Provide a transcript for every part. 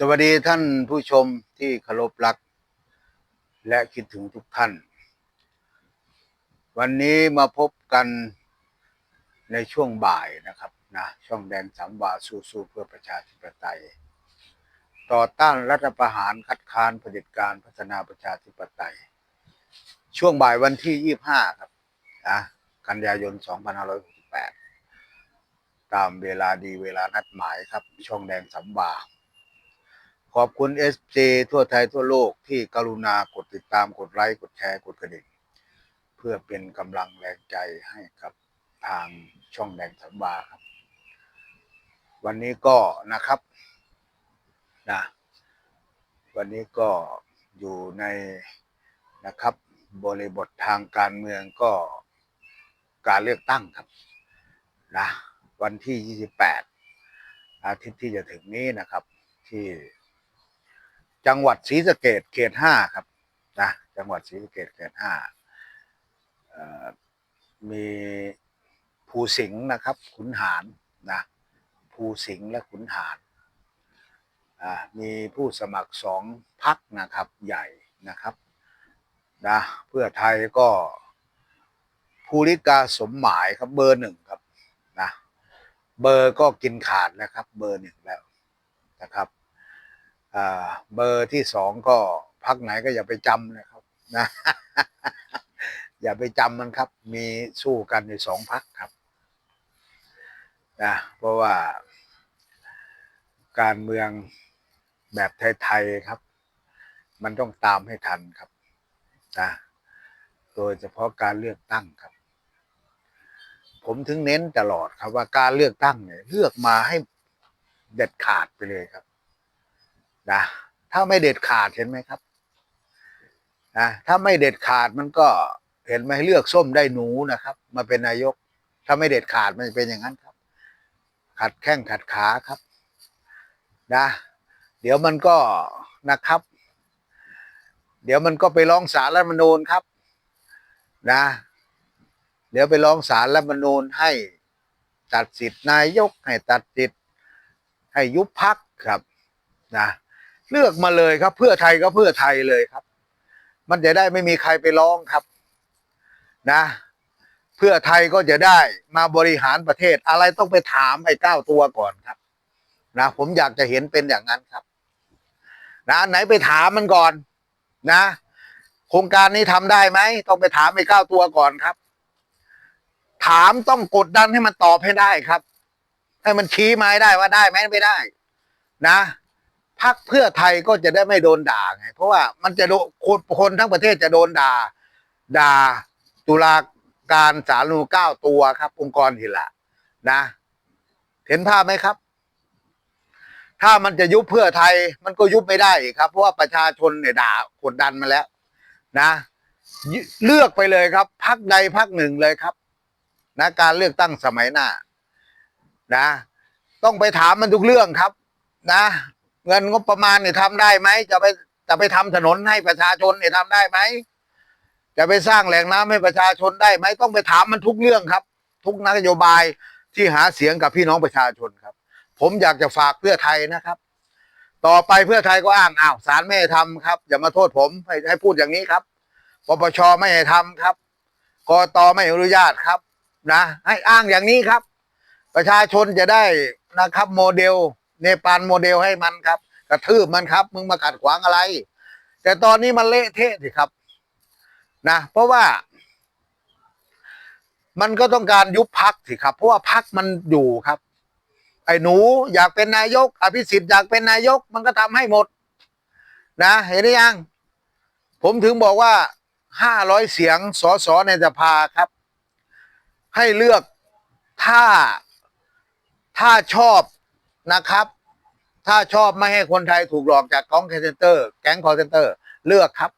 สวัสดีท่านผู้ชมที่เคารพรัก และคิดถึงทุกท่าน วันนี้มาพบกันในช่วงบ่ายนะครับนะช่องแดงสามวาสู้สู้เพื่อประชาธิปไตย ต่อต้านรัฐประหารคัดค้านเผด็จการพัฒนาประชาธิปไตย ช่วงบ่ายวันที่ 25 ครับนะกันยายน 2568 ตามเวลาดีเวลานัดหมายครับ ช่องแดงสามวา ขอบคุณ SJ ทั่วไทยทั่วโลกที่กรุณากดติดตามกดไลค์กดแชร์กดกระดิ่ง เพื่อเป็นกำลังแรงใจให้กับทางช่องแดงสัมบาครับ วันนี้ก็นะครับนะวันนี้ก็อยู่ในนะครับ บริบททางการเมืองก็การเลือกตั้งครับนะวันที่ 28 อาทิตย์ที่จะถึงนี้นะครับที่ จังหวัดศรีสะเกดเขตห้าครับนะจังหวัดศรีสะเกดเขตห้ามีภูสิงห์นะครับ ขุนหารนะภูสิงห์และขุนหารมีผู้สมัครสองพักนะครับใหญ่นะครับนะเพื่อไทยก็ภูริกาสมหมายครับเบอร์หนึ่งครับนะเบอร์ก็กินขาดแล้วครับ เบอร์หนึ่งแล้วนะครับ เบอร์ที่สองก็พักไหนก็อย่าไปจำนะครับนะอย่าไปจำมันครับ มีสู้กันในสองพักครับนะเพราะว่าการเมืองแบบไทยๆครับ มันต้องตามให้ทันครับนะโดยเฉพาะการเลือกตั้งครับ ผมถึงเน้นตลอดครับว่าการเลือกตั้งเนี่ยเลือกมาให้เด็ดขาดไปเลยครับ นะถ้าไม่เด็ดขาดเห็นไหมครับนะถ้าไม่เด็ดขาดมันก็เห็นไหมเลือกส้มได้หนูนะครับ มาเป็นนายก ถ้าไม่เด็ดขาดมันจะเป็นอย่างนั้นครับ ขัดแข้งขัดขาครับนะเดี๋ยวมันก็นะครับ เดี๋ยวมันก็ไปร้องศาลรัฐมนูญครับนะ เดี๋ยวไปร้องศาลรัฐมนูญให้ตัดสิทธิ์นายกให้ตัดสิทธิ์ให้ยุบพักครับนะ เลือกมาเลยครับ เพื่อไทยก็เพื่อไทยเลยครับ มันจะได้ไม่มีใครไปร้องครับ นะ เพื่อไทยก็จะได้มาบริหารประเทศอะไรต้องไปถามไอ้เก้าตัวก่อนครับ นะผมอยากจะเห็นเป็นอย่างนั้นครับ นะไหนไปถามมันก่อน นะโครงการนี้ทำได้ไหมต้องไปถามไอ้เก้าตัวก่อนครับ ถามต้องกดดันให้มันตอบให้ได้ครับ ให้มันชี้มาให้ได้ว่าได้ไหมไม่ได้ นะ พักเพื่อไทยก็จะได้ไม่โดนด่าไง เพราะว่ามันจะโดนคนคนทั้งประเทศจะโดนด่า ด่าตุลาการสารนูเก้าตัวครับ องค์กรอิละนะ เห็นภาพไหมครับ ถ้ามันจะยุบเพื่อไทย มันก็ยุบไม่ได้ครับ เพราะว่าประชาชนเนี่ยด่ากดดันมาแล้ว นะ เลือกไปเลยครับพักใดพักหนึ่งเลยครับ นะการเลือกตั้งสมัยหน้า นะ ต้องไปถามมันทุกเรื่องครับ นะ เงินงบประมาณเนี่ยทำได้ไหมจะไปจะไปทำถนนให้ประชาชนเนี่ยทำได้ไหมจะไปสร้างแหล่งน้ำให้ประชาชนได้ไหมต้องไปถามมันทุกเรื่องครับ ทุกนโยบายที่หาเสียงกับพี่น้องประชาชนครับ ผมอยากจะฝากเพื่อไทยนะครับ ต่อไปเพื่อไทยก็อ้างอ้าวศาลไม่ให้ทำครับ อย่ามาโทษผมให้ให้พูดอย่างนี้ครับปปชไม่ให้ทำครับกตไม่อนุญาตครับนะ ให้อ้างอย่างนี้ครับ ประชาชนจะได้นะครับโมเดล เนปาลโมเดลให้มันครับ กระทืบมันครับ มึงมาขัดขวางอะไร แต่ตอนนี้มันเละเทะสิครับ นะ เพราะว่า มันก็ต้องการยุบพักสิครับ เพราะว่าพักมันอยู่ครับ ไอ้หนูอยากเป็นนายก อภิสิทธิ์อยากเป็นนายก มันก็ทำให้หมด นะเห็นหรือยัง ผมถึงบอกว่าห้าร้อยเสียงสสในสภาครับ ให้เลือกถ้าถ้าชอบนะครับ ถ้าชอบไม่ให้คนไทยถูกหลอกจากกองคอเซนเตอร์ แก๊งคอเซนเตอร์ เลือกครับ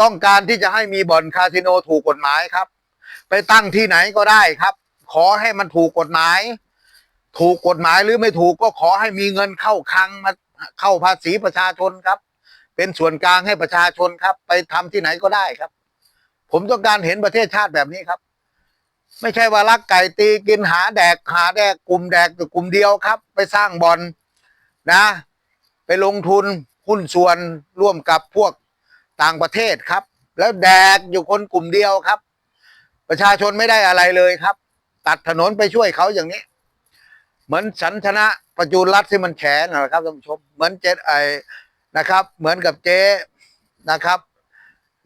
ต้องการที่จะให้มีบ่อนคาสิโนถูกกฎหมายครับ ไปตั้งที่ไหนก็ได้ครับ ขอให้มันถูกกฎหมาย ถูกกฎหมายหรือไม่ถูกก็ขอให้มีเงินเข้าคลังมาเข้าภาษีประชาชนครับ เป็นส่วนกลางให้ประชาชนครับ ไปทำที่ไหนก็ได้ครับ ผมต้องการเห็นประเทศชาติแบบนี้ครับ ไม่ใช่ว่ารักไก่ตีกินหาแดกหาแดกกลุ่มแดกกลุ่มเดียวครับ ไปสร้างบอล นะ ไปลงทุนหุ้นส่วนร่วมกับพวกต่างประเทศครับ แล้วแดกอยู่คนกลุ่มเดียวครับ ประชาชนไม่ได้อะไรเลยครับ ตัดถนนไปช่วยเขาอย่างนี้ เหมือนสันทนะประจูรรัฐที่มันแฉนะครับท่านผู้ชมเหมือนเจ๊ไอนะครับ เหมือนกับเจ๊นะครับ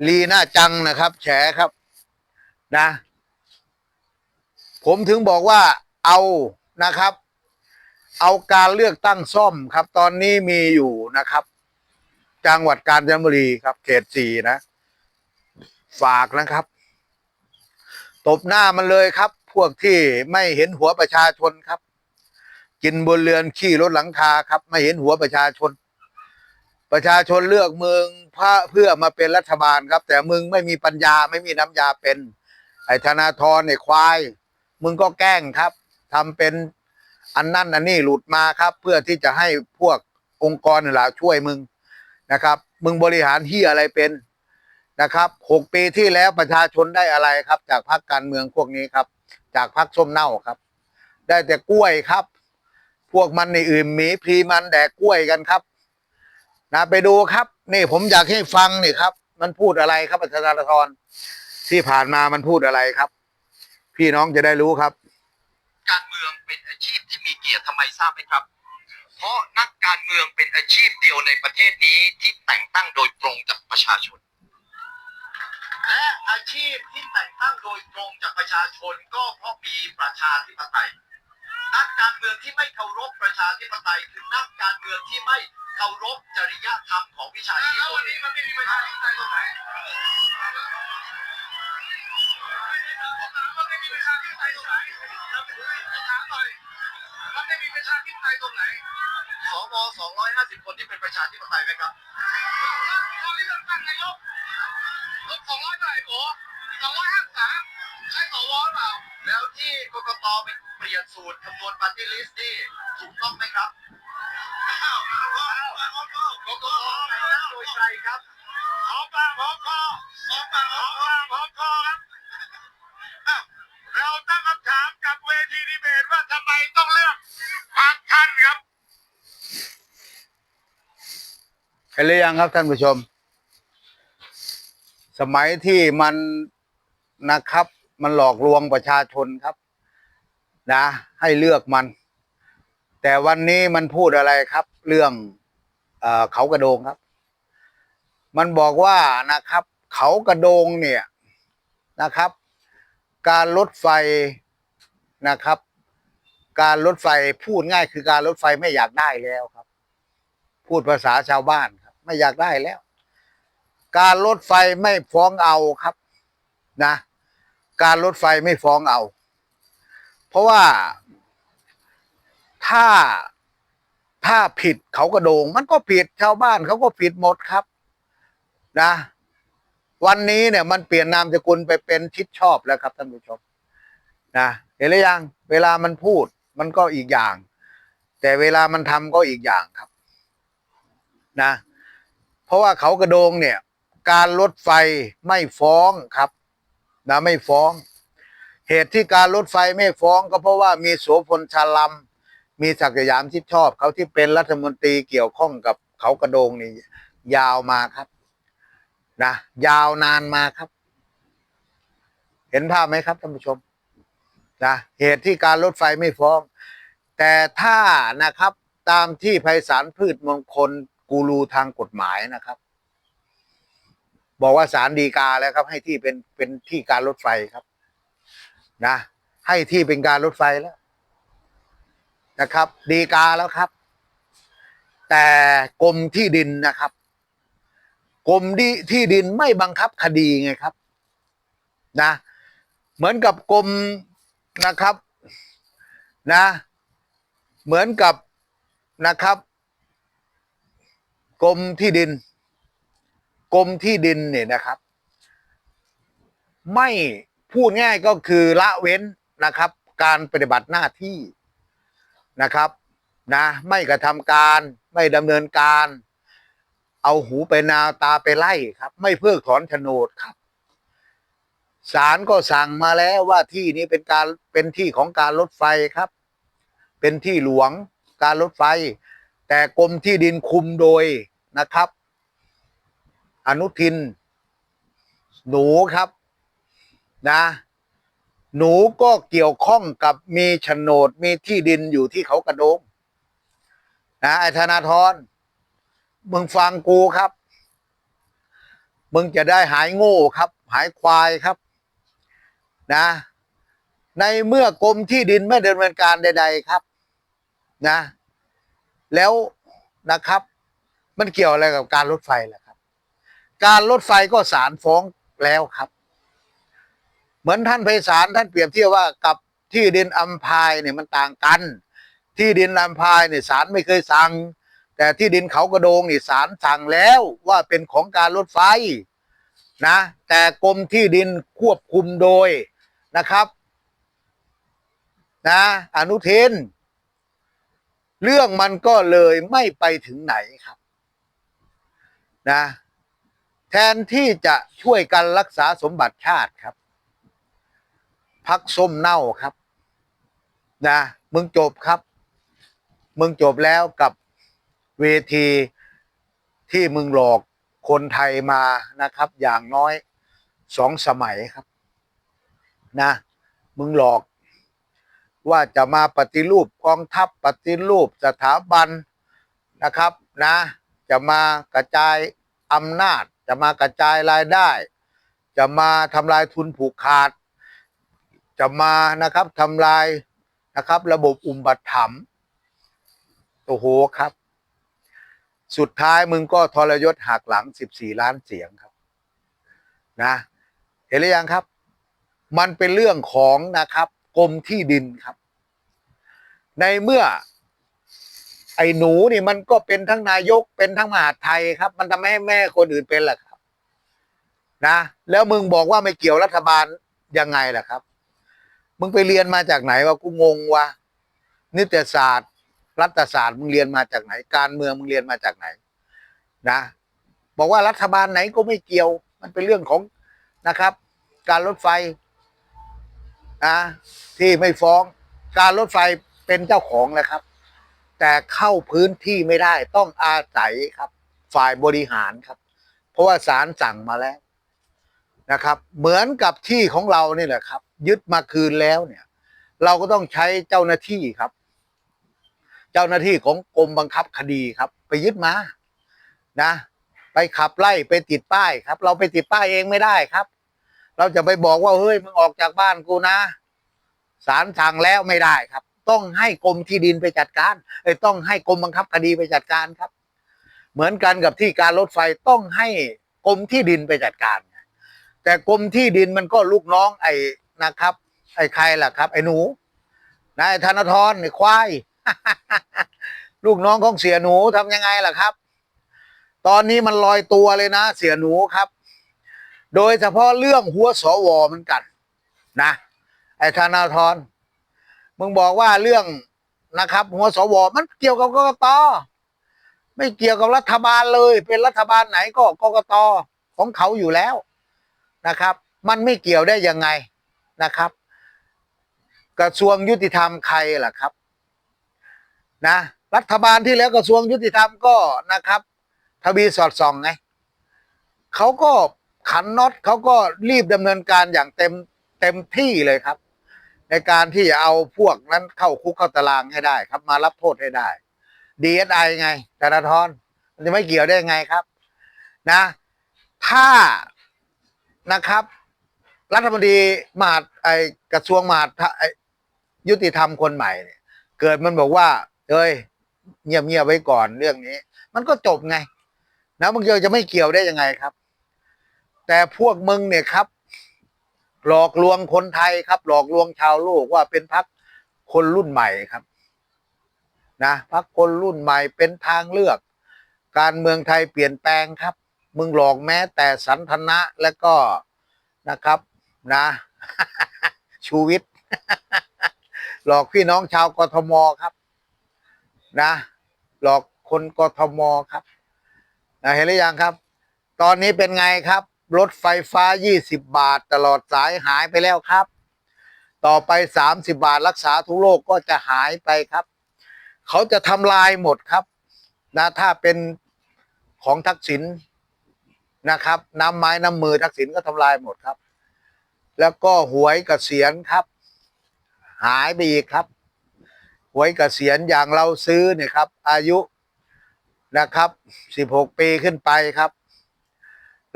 ลีน่าจังนะครับ แฉครับนะ ผมถึงบอกว่าเอานะครับ เอาการเลือกตั้งซ่อมครับ ตอนนี้มีอยู่นะครับ จังหวัดกาญจนบุรีครับ เขตสี่นะ ฝากนะครับ ตบหน้ามันเลยครับ พวกที่ไม่เห็นหัวประชาชนครับ กินบนเรือนขี้รถหลังคาครับ ไม่เห็นหัวประชาชน ประชาชนเลือกมึงเพื่อมาเป็นรัฐบาลครับ แต่มึงไม่มีปัญญาไม่มีน้ำยาเป็น ไอ้ธนาธรเนี่ยควาย มึงก็แกล้งครับทำเป็น อันนั่นอันนี้หลุดมาครับ เพื่อที่จะให้พวกองค์กรนี่แหละช่วยมึงนะครับ มึงบริหารที่อะไรเป็นนะครับหกปีที่แล้วประชาชนได้อะไรครับ จากพรรคการเมืองพวกนี้ครับ จากพรรคส้มเน่าครับ ได้แต่กล้วยครับ พวกมันในอื่นหมีพลีมันแดกกล้วยกันครับนะไปดูครับนี่ผมอยากให้ฟังนี่ครับ มันพูดอะไรครับอาจารย์ธรที่ผ่านมามันพูดอะไรครับ พี่น้องจะได้รู้ครับ การเมืองเป็น กียรติทำไมทราบไหมครับ เพราะนักการเมืองเป็นอาชีพเดียวในประเทศนี้ที่แต่งตั้งโดยตรงจากประชาชน และอาชีพที่แต่งตั้งโดยตรงจากประชาชนก็เพราะมีประชาธิปไตย นักการเมืองที่ไม่เคารพประชาธิปไตยคือนักการเมืองที่ไม่เคารพจริยธรรมของวิชาชีพวันนี้มันไม่มีประชาธิปไตยตรงไหนมัน มันไม่มีประชาธิปไตยตรงไหนสว250คนที่เป็นประชาธิปไตยไหมครับตอนนี้เลือกตั้งนายกลด200เท่าไหร่โอ้253ใช่สวหรือเปล่า แล้วที่กกตไปเปลี่ยนสูตรคำนวณปาร์ตี้ลิสต์นี่ถูกต้องไหมครับอ้าวอ้าวอ้าวอ้าวอ้าวกกตแต่งตั้งโดยใครครับหอมปากหอมคอหอมปากหอมปากหอมคอ เห็นหรือยังครับท่านผู้ชม สมัยที่มันนะครับ มันหลอกลวงประชาชนครับ นะ ให้เลือกมัน แต่วันนี้มันพูดอะไรครับ เรื่องเอเขากระโดงครับ มันบอกว่านะครับ เขากระโดงเนี่ยนะครับ การรถไฟนะครับ การรถไฟพูดง่ายคือการรถไฟไม่อยากได้แล้วครับ พูดภาษาชาวบ้าน ไม่อยากได้แล้ว การรถไฟไม่ฟ้องเอาครับนะ การรถไฟไม่ฟ้องเอา เพราะว่าถ้าถ้าผิดเขากระโดง มันก็ผิดชาวบ้านเขาก็ผิดหมดครับ นะ วันนี้เนี่ยมันเปลี่ยนนามสกุลไปเป็นชิดชอบแล้วครับท่านผู้ชมนะเห็นหรือยัง เวลามันพูด มันก็อีกอย่าง แต่เวลามันทำก็อีกอย่างครับ นะ ราะว่าเขากระโดงเนี่ย การรถไฟไม่ฟ้องครับนะไม่ฟ้อง เหตุที่การรถไฟไม่ฟ้องก็เพราะว่ามีโสพลชาลัมมีศักยามที่ชอบ เขาที่เป็นรัฐมนตรีเกี่ยวข้องกับเขากระโดงนี่ยาวมาครับนะยาวนานมาครับ เห็นภาพไหมครับท่านผู้ชมนะเหตุที่การรถไฟไม่ฟ้อง แต่ถ้านะครับตามที่ไพศาลพืชมงคล กูรูทางกฎหมายนะครับ บอกว่าศาลฎีกาแล้วครับ ให้ที่เป็นเป็นที่การรถไฟครับนะให้ที่เป็นการรถไฟแล้วนะครับ ดีกาแล้วครับ แต่กรมที่ดินนะครับกรมที่ที่ดินไม่บังคับคดีไงครับ นะ เหมือนกับกรมนะครับนะ เหมือนกับนะครับ กรมที่ดิน กรมที่ดินเนี่ยนะครับ ไม่พูดง่ายก็คือละเว้นนะครับ การปฏิบัติหน้าที่นะครับนะไม่กระทำการไม่ดำเนินการ เอาหูไปนาตาไปไล่ครับ ไม่เพิกถอนโฉนดครับศาลก็สั่งมาแล้วว่าที่นี้เป็นการเป็นที่ของการรถไฟครับ เป็นที่หลวงการรถไฟ แต่กรมที่ดินคุมโดย นะครับ อนุทิน หนูครับนะ หนูก็เกี่ยวข้องกับมีโฉนดมีที่ดินอยู่ที่เขากระโดงนะไอ้ธนาธรมึงฟังกูครับ มึงจะได้หายโง่ครับ หายควายครับ นะ ในเมื่อกรมที่ดินไม่ดำเนินการใด ๆครับ นะ แล้วนะครับ มันเกี่ยวอะไรกับการรถไฟล่ะครับ การรถไฟก็ศาลฟ้องแล้วครับ เหมือนท่านไพศาลท่านเปรียบเทียบว่ากับที่ดินอัมพายเนี่ยมันต่างกัน ที่ดินอัมพายเนี่ยศาลไม่เคยสั่ง แต่ที่ดินเขากระโดงนี่ศาลสั่งแล้วว่าเป็นของการรถไฟนะ แต่กรมที่ดินควบคุมโดยนะครับนะอนุทินเรื่องมันก็เลยไม่ไปถึงไหนครับ นะแทนที่จะช่วยกันรักษาสมบัติชาติครับพักส้มเน่าครับนะมึงจบครับ มึงจบแล้วกับเวทีที่มึงหลอกคนไทยมานะครับ อย่างน้อยสองสมัยครับนะมึงหลอกว่าจะมาปฏิรูปกองทัพปฏิรูปสถาบันนะครับนะ จะมากระจายอำนาจ จะมากระจายรายได้ จะมาทำลายทุนผูกขาด จะมานะครับทำลายนะครับ ระบบอุมบัติถมโอ้โหครับ สุดท้ายมึงก็ทรยศหักหลัง 14 ล้านเสียงครับนะเห็นหรือยังครับ มันเป็นเรื่องของนะครับกรมที่ดินครับ ในเมื่อ ไอ้หนูนี่มันก็เป็นทั้งนายกเป็นทั้งมหาไทยครับ มันทำให้แม่คนอื่นเป็นล่ะครับ นะแล้วมึงบอกว่าไม่เกี่ยวรัฐบาลยังไงล่ะครับ มึงไปเรียนมาจากไหนวะกูงงวะนิติศาสตร์ รัฐศาสตร์มึงเรียนมาจากไหน การเมืองมึงเรียนมาจากไหน นะ บอกว่ารัฐบาลไหนก็ไม่เกี่ยว มันเป็นเรื่องของนะครับ การรถไฟนะที่ไม่ฟ้อง การรถไฟเป็นเจ้าของแหละครับ แต่เข้าพื้นที่ไม่ได้ต้องอาศัยครับ ฝ่ายบริหารครับ เพราะว่าศาลสั่งมาแล้วนะครับ เหมือนกับที่ของเรานี่แหละครับ ยึดมาคืนแล้วเนี่ย เราก็ต้องใช้เจ้าหน้าที่ครับ เจ้าหน้าที่ของกรมบังคับคดีครับ ไปยึดมานะ ไปขับไล่ไปติดป้ายครับ เราไปติดป้ายเองไม่ได้ครับ เราจะไปบอกว่าเฮ้ยมึงออกจากบ้านกูนะศาลสั่งแล้วไม่ได้ครับ ต้องให้กรมที่ดินไปจัดการเอ้ต้องให้กรมบังคับคดีไปจัดการครับ เหมือนกันกับที่การรถไฟต้องให้กรมที่ดินไปจัดการ แต่กรมที่ดินมันก็ลูกน้องไอ้นะครับ ไอ้ใครล่ะครับ ไอ้หนูนายธนาธรไอ้ควายลูกน้องของเสียหนูทำยังไงล่ะครับ ตอนนี้มันลอยตัวเลยนะ เสียหนูครับ โดยเฉพาะเรื่องหัวสวเหมือนกัน นะ ไอ้ธนาธร มึงบอกว่าเรื่องนะครับ หัวสวมันเกี่ยวกับกกตไม่เกี่ยวกับรัฐบาลเลย เป็นรัฐบาลไหนก็กกตของเขาอยู่แล้วนะครับ มันไม่เกี่ยวได้ยังไงนะครับ กระทรวงยุติธรรมใครล่ะครับนะรัฐบาลที่แล้วกระทรวงยุติธรรมก็นะครับ ทวีสอดส่องไงเขาก็ขันน็อตเขาก็รีบดำเนินการอย่างเต็มเต็มที่เลยครับ ในการที่จะเอาพวกนั้นเข้าคุกเข้าตารางให้ได้ครับ มารับโทษให้ได้ DSI ไอไงธนาธรมันจะไม่เกี่ยวได้ไงครับ นะ ถ้านะครับ รัฐมนตรีมหาดไอกระทรวงมหาดยุติธรรมคนใหม่เนี่ย เกิดมันบอกว่าเอ้ยเงียบเงียบไว้ก่อนเรื่องนี้ มันก็จบไง นะมึงจะไม่เกี่ยวได้ยังไงครับ แต่พวกมึงเนี่ยครับ หลอกลวงคนไทยครับ หลอกลวงชาวโลกว่าเป็นพักคนรุ่นใหม่ครับนะพักคนรุ่นใหม่เป็นทางเลือก การเมืองไทยเปลี่ยนแปลงครับ มึงหลอกแม้แต่สันทนะและก็นะครับนะชูวิทย์หลอกพี่น้องชาวกทมครับนะหลอกคนกทมครับนะเห็นหรือยังครับ ตอนนี้เป็นไงครับ รถไฟฟ้า 20 บาท ตลอดสายหายไปแล้วครับ ต่อไป 30 บาทรักษาทุกโรคก็จะหายไปครับ เขาจะทำลายหมดครับนะถ้าเป็นของทักษิณนะครับน้ำไม้น้ำมือทักษิณก็ทำลายหมดครับ แล้วก็หวยกเกษียณครับ หายไปอีกครับ หวยกเกษียณอย่างเราซื้อเนี่ยครับ อายุนะครับสิบหกปีขึ้นไปครับ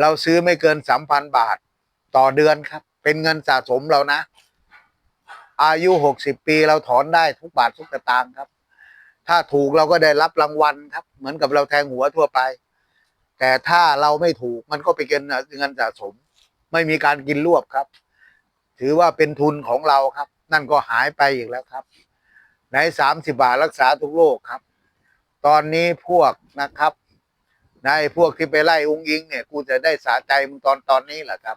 เราซื้อไม่เกินสามพันบาท ต่อเดือนครับ เป็นเงินสะสมเรานะ อายุหกสิบปีเราถอนได้ทุกบาททุกสตางค์ครับ ถ้าถูกเราก็ได้รับรางวัลครับ เหมือนกับเราแทงหัวทั่วไป แต่ถ้าเราไม่ถูกมันก็เป็นเงินเงินสะสม ไม่มีการกินรวบครับ ถือว่าเป็นทุนของเราครับ นั่นก็หายไปอีกแล้วครับ ในสามสิบบาทรักษาทุกโรคครับ ตอนนี้พวกนะครับ ในพวกที่ไปไล่อุ้งอิงเนี่ยกูจะได้สาใจมึงตอนตอนนี้แหละครับ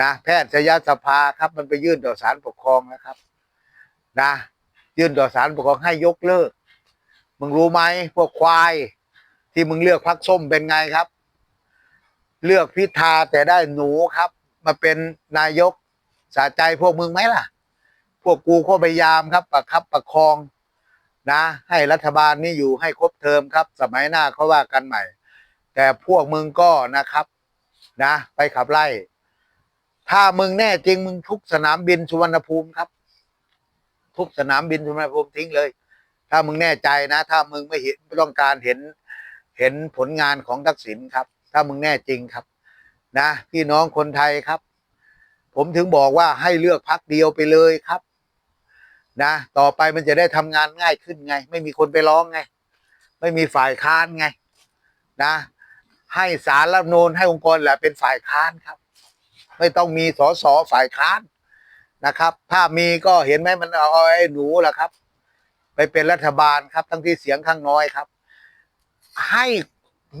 นะแพทยสภาครับ มันไปยื่นต่อศาลปกครองนะครับ นะ ยื่นต่อศาลปกครองให้ยกเลิก มึงรู้ไหมพวกควาย ที่มึงเลือกพักส้มเป็นไงครับ เลือกพิธาแต่ได้หนูครับ มาเป็นนายกสะใจพวกมึงไหมล่ะ พวกกูก็พยายามครับ ประคับประคอง นะ ให้รัฐบาลนี้อยู่ให้ครบเทอมครับ สมัยหน้าเขาว่ากันใหม่ แต่พวกมึงก็นะครับนะ ไปขับไล่ ถ้ามึงแน่จริงมึงทุกสนามบินสุวรรณภูมิครับ ทุกสนามบินสุวรรณภูมิทิ้งเลย ถ้ามึงแน่ใจนะ ถ้ามึงไม่เห็นไม่ต้องการเห็นเห็นผลงานของทักษิณครับ ถ้ามึงแน่จริงครับ นะพี่น้องคนไทยครับ ผมถึงบอกว่าให้เลือกพักเดียวไปเลยครับ นะต่อไปมันจะได้ทำงานง่ายขึ้นไง ไม่มีคนไปร้องไง ไม่มีฝ่ายค้านไง นะ ให้สารรัฐนูนให้องค์กรแหละเป็นฝ่ายค้านครับ ไม่ต้องมีสสฝ่ายค้านนะครับ ถ้ามีก็เห็นไหมมันเอาไอ้หนูล่ะครับ ไปเป็นรัฐบาลครับ ทั้งที่เสียงข้างน้อยครับ ให้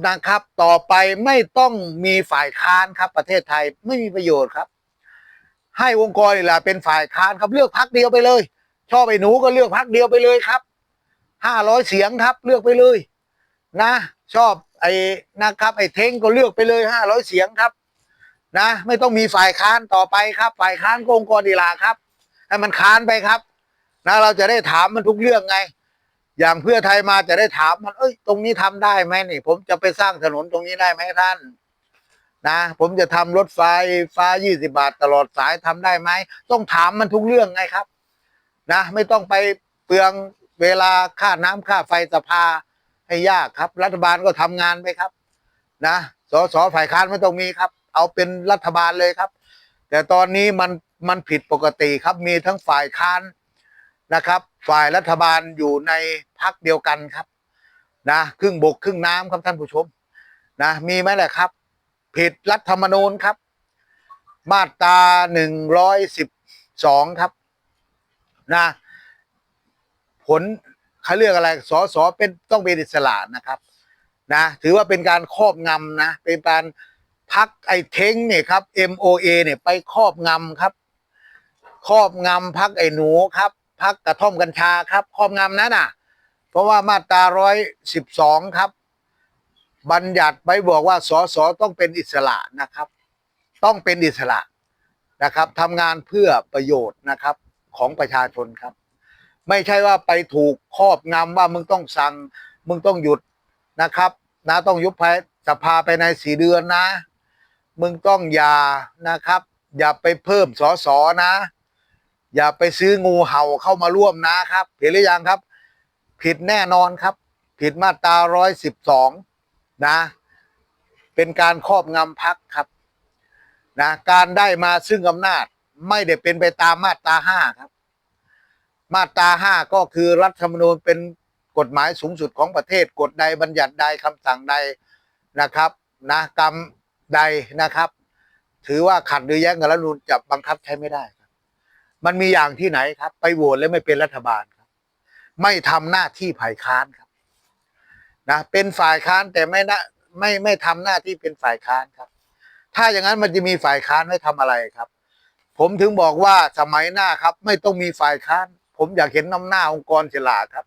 นะครับต่อไปไม่ต้องมีฝ่ายค้านครับ ประเทศไทยไม่มีประโยชน์ครับ ให้องค์กรนี่แหละเป็นฝ่ายค้านครับเลือกพักเดียวไปเลย ชอบไอ้หนูก็เลือกพักเดียวไปเลยครับห้าร้อยเสียงครับ เลือกไปเลย นะ ชอบไอ้นะครับ ไอ้เท้งก็เลือกไปเลยห้าร้อยเสียงครับ นะ ไม่ต้องมีฝ่ายค้านต่อไปครับ ฝ่ายค้านก็องค์กรดีลาครับให้มันค้านไปครับ นะ เราจะได้ถามมันทุกเรื่องไง อย่างเพื่อไทยมาจะได้ถามมัน เอ้ย ตรงนี้ทำได้ไหมนี่ ผมจะไปสร้างถนนตรงนี้ได้ไหมท่านนะผมจะทำรถไฟฟ้า 20 บาทตลอดสายทำได้ไหม ต้องถามมันทุกเรื่องไงครับ นะไม่ต้องไปเปลืองเวลาค่าน้ำค่าไฟสภาให้ยากครับ รัฐบาลก็ทำงานไปครับ นะสสฝ่ายค้านไม่ต้องมีครับ เอาเป็นรัฐบาลเลยครับ แต่ตอนนี้มันมันผิดปกติครับมีทั้งฝ่ายค้านนะครับ ฝ่ายรัฐบาลอยู่ในพักเดียวกันครับนะครึ่งบกครึ่งน้ำครับท่านผู้ชมนะมีไหมแหละครับ ผิดรัฐธรรมนูญครับ มาตราหนึ่งร้อยสิบสองครับ นะ ผลเขาเรียกอะไรสอสอเป็นต้องเป็นอิสระนะครับ นะ ถือว่าเป็นการครอบงำนะ เป็นการพักไอ้เท้งเนี่ยครับ MOA เนี่ยไปครอบงำครับ ครอบงำพักไอ้หนูครับพักกระท่อมกัญชาครับ ครอบงำนั้นน่ะ เพราะว่ามาตราร้อยสิบสองครับ บัญญัติไว้บอกว่าสสต้องเป็นอิสระนะครับ ต้องเป็นอิสระนะครับทำงานเพื่อประโยชน์นะครับ ของประชาชนครับ ไม่ใช่ว่าไปถูกครอบงำว่ามึงต้องสั่ง มึงต้องหยุดนะครับ นะต้องยุบภายสภาไปในสี่เดือนนะ มึงต้องอย่านะครับ อย่าไปเพิ่มสอสอนะ อย่าไปซื้องูเห่าเข้ามาร่วมนะครับ เห็นหรือยังครับ ผิดแน่นอนครับ ผิดมาตราร้อยสิบสองนะ เป็นการครอบงำพักครับนะการได้มาซึ่งอำนาจ ไม่ได้เป็นไปตามมาตราห้าครับ มาตราห้าก็คือรัฐธรรมนูญเป็นกฎหมายสูงสุดของประเทศกฎใดบัญญัติใดคำสั่งใดนะครับนะกรรมใดนะครับ ถือว่าขัดหรือแย้งกับรัฐธรรมนูญจะบังคับใช้ไม่ได้ครับ มันมีอย่างที่ไหนครับ ไปโหวตแล้วไม่เป็นรัฐบาลครับ ไม่ทำหน้าที่ฝ่ายค้านครับนะเป็นฝ่ายค้านแต่ไม่นะไม่ไม่ทำหน้าที่เป็นฝ่ายค้านครับ ถ้าอย่างนั้นมันจะมีฝ่ายค้านให้ทำอะไรครับ ผมถึงบอกว่าสมัยหน้าครับ ไม่ต้องมีฝ่ายค้าน ผมอยากเห็นน้ำหน้าองค์กรกีฬาครับ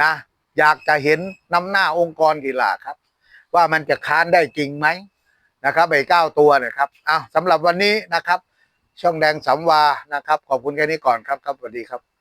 นะอยากจะเห็นน้ำหน้าองค์กรกีฬาครับ ว่ามันจะค้านได้จริงไหมนะครับไอ้เก้าตัวนะครับอ้าวสำหรับวันนี้นะครับ ช่องแดงสำวานะครับ ขอบคุณแค่นี้ก่อนครับครับสวัสดีครับ